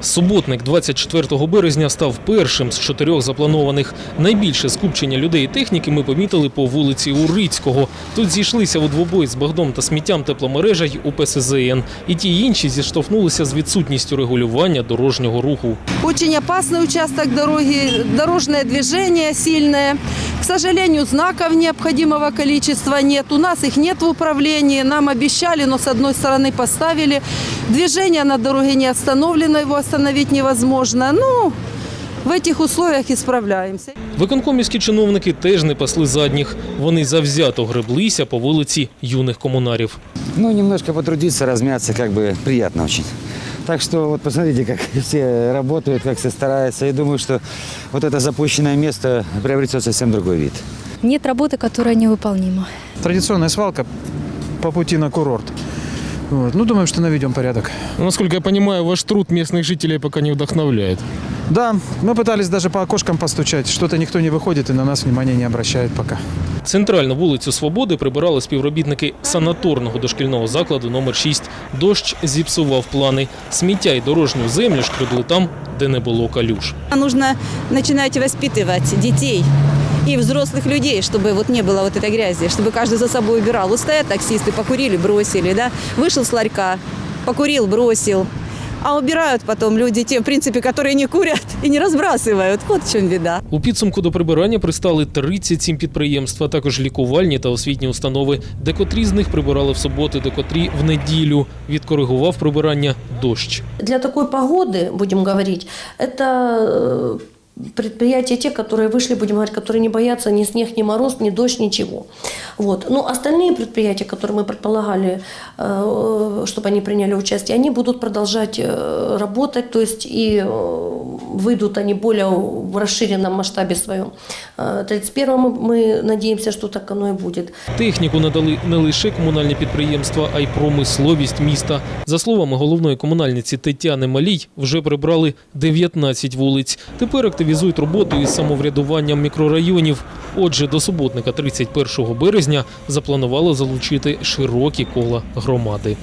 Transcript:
Суботник 24 березня став першим з чотирьох запланованих. Найбільше скупчення людей і техніки ми помітили по вулиці Урицького. Тут зійшлися у двобой з багном та сміттям тепломережа й УПСЗН. І ті й інші зіштовхнулися з відсутністю регулювання дорожнього руху. Очень опасный участок дороги, дорожное движение сильное. К сожалению, знаков необходимого количества нет. У нас их нет в управлении. Нам обещали, но с одной стороны поставили. Движение на дороге не остановлено, его остановить невозможно. Ну, в этих условиях и справляемся. Виконкомівські чиновники теж не пасли задніх. Вони завзято греблися по вулиці юних комунарів. Ну, немножко потрудиться, размяться, как бы приятно очень. Так что вот посмотрите, как все работают, как все стараются. Я думаю, что вот это запущенное место приобретет совсем другой вид. Нет работы, которая невыполнима. Традиционная свалка по пути на курорт. Вот. Ну, думаем, что наведем порядок. Насколько я понимаю, ваш труд местных жителей пока не вдохновляет. Да, мы пытались даже по окошкам постучать. Что-то никто не выходит и на нас внимания не обращает пока. Центральну вулицю Свободи прибирали співробітники санаторного дошкільного закладу номер 6 Дощ зіпсував плани. Сміття й дорожню землю шкребли там, де не було калюж. Нужно начинать воспитывать детей и взрослых людей, чтобы вот не было вот этой грязи, чтобы каждый за собой убирал. Вот стоят таксисты, покурили, бросили, да, вышел с ларька, покурил, бросил. А убирают потом люди, те, в принципе, которые не курят и не разбрасывают. Вот в чем беда. У підсумку до прибирання пристали 37 підприємств, а також лікувальні та освітні установи, декотрі з них прибирали в суботу, декотрі в неділю. Відкоригував прибирання дощ. Для такой погоды, будем говорить, это э, предприятия те, которые вышли, будем говорить, которые не боятся ни снег, ни мороз, ни дождь, ничего. Вот. Но остальные предприятия, которые мы предполагали, э, чтобы они приняли участие, они будут продолжать э, работать, то есть и э, выйдут они более в расширенном масштабе своем. Э, 31 мы, мы надеемся, что так оно и будет. Техніку надали не лише комунальні підприємства, а й промисловість міста. За словами головної комунальниці Тетяни Малій, вже прибрали 19 вулиць. Тепер активізують роботу із самоврядуванням мікрорайонів. Отже, до суботника 31 березня запланували залучити широкі кола громади.